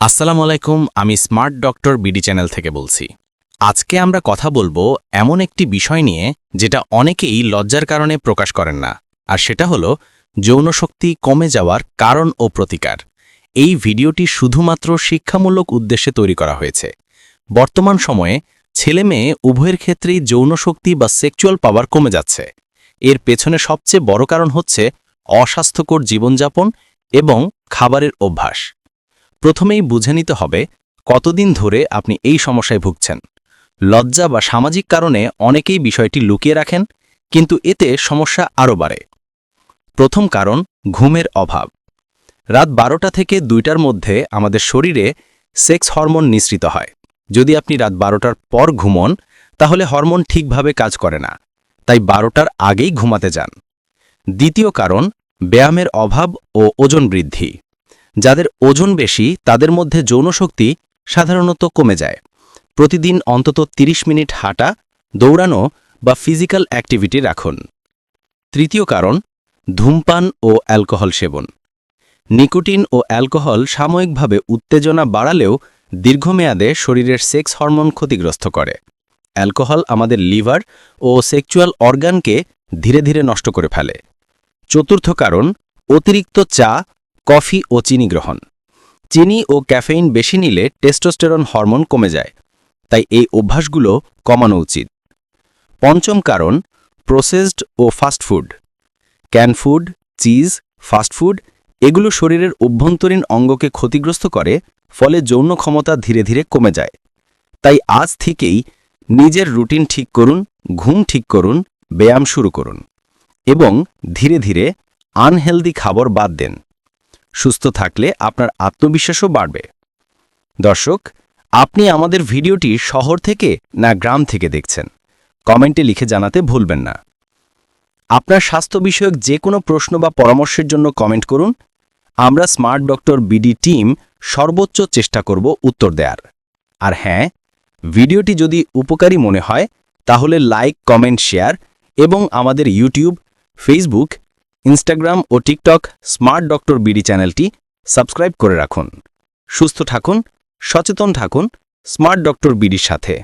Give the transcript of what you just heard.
আসসালামু আলাইকুম, আমি স্মার্ট ডক্টর বিডি চ্যানেল থেকে বলছি। আজকে আমরা কথা বলব এমন একটি বিষয় নিয়ে যেটা অনেকেই লজ্জার কারণে প্রকাশ করেন না, আর সেটা হলো যৌনশক্তি কমে যাওয়ার কারণ ও প্রতিকার। এই ভিডিওটি শুধুমাত্র শিক্ষামূলক উদ্দেশ্যে তৈরি করা হয়েছে। বর্তমান সময়ে ছেলে মেয়ে উভয়ের ক্ষেত্রেই যৌনশক্তি বা সেক্সুয়াল পাওয়ার কমে যাচ্ছে। এর পেছনে সবচেয়ে বড় কারণ হচ্ছে অস্বাস্থ্যকর জীবনযাপন এবং খাবারের অভ্যাস। প্রথমেই বুঝে নিতে হবে কতদিন ধরে আপনি এই সমস্যায় ভুগছেন। লজ্জা বা সামাজিক কারণে অনেকেই বিষয়টি লুকিয়ে রাখেন, কিন্তু এতে সমস্যা আরও বাড়ে। প্রথম কারণ, ঘুমের অভাব। রাত বারোটা থেকে দুইটার মধ্যে আমাদের শরীরে সেক্স হরমোন নিঃসৃত হয়। যদি আপনি রাত বারোটার পর ঘুমন, তাহলে হরমোন ঠিকভাবে কাজ করে না, তাই বারোটার আগেই ঘুমাতে যান। দ্বিতীয় কারণ, ব্যায়ামের অভাব ও ওজন বৃদ্ধি। যাদের ওজন বেশি, তাদের মধ্যে যৌনশক্তি সাধারণত কমে যায়। প্রতিদিন অন্তত ৩০ মিনিট হাঁটা, দৌড়ানো বা ফিজিক্যাল অ্যাক্টিভিটি রাখুন। তৃতীয় কারণ, ধূমপান ও অ্যালকোহল সেবন। নিকোটিন ও অ্যালকোহল সাময়িকভাবে উত্তেজনা বাড়ালেও দীর্ঘমেয়াদে শরীরের সেক্স হরমোন ক্ষতিগ্রস্ত করে। অ্যালকোহল আমাদের লিভার ও সেক্সুয়াল অর্গানকে ধীরে ধীরে নষ্ট করে ফেলে। চতুর্থ কারণ, অতিরিক্ত চা কফি ও চিনি গ্রহণ। চিনি ও ক্যাফেইন বেশি নিলে টেস্টোস্টেরন হরমোন কমে যায়, তাই এই অভ্যাসগুলো কমানো উচিত। পঞ্চম কারণ, processed O fast food. Can food, cheese, fast food এগুলো শরীরের অভ্যন্তরীণ অঙ্গকে ক্ষতিগ্রস্ত করে, ফলে যৌন ক্ষমতা ধীরে ধীরে কমে যায়। তাই আজ থেকেই নিজের রুটিন ঠিক করুন, ঘুম ঠিক করুন, ব্যায়াম শুরু করুন এবং ধীরে ধীরে আনহেলদি খাবার বাদ দেন। সুস্থ থাকলে আপনার আত্মবিশ্বাসও বাড়বে। দর্শক, আপনি আমাদের ভিডিওটি শহর থেকে না গ্রাম থেকে দেখছেন। কমেন্টে লিখে জানাতে ভুলবেন না। আপনার স্বাস্থ্য বিষয়ক যে কোনো প্রশ্ন বা পরামর্শের জন্য কমেন্ট করুন। আমরা স্মার্ট ডক্টর বিডি টিম সর্বোচ্চ চেষ্টা করব উত্তর দেওয়ার আর হ্যাঁ ভিডিওটি যদি উপকারী মনে হয়, তাহলে লাইক, কমেন্ট, শেয়ার এবং আমাদের ইউটিউব, ফেসবুক ইনস্টাগ্রাম ও TikTok smart doctor B D চ্যানেলটি সাবস্ক্রাইব করে রাখুন। সুস্থ থাকুন, সচেতন থাকুন স্মার্ট ডক্টর বিডির সাথে।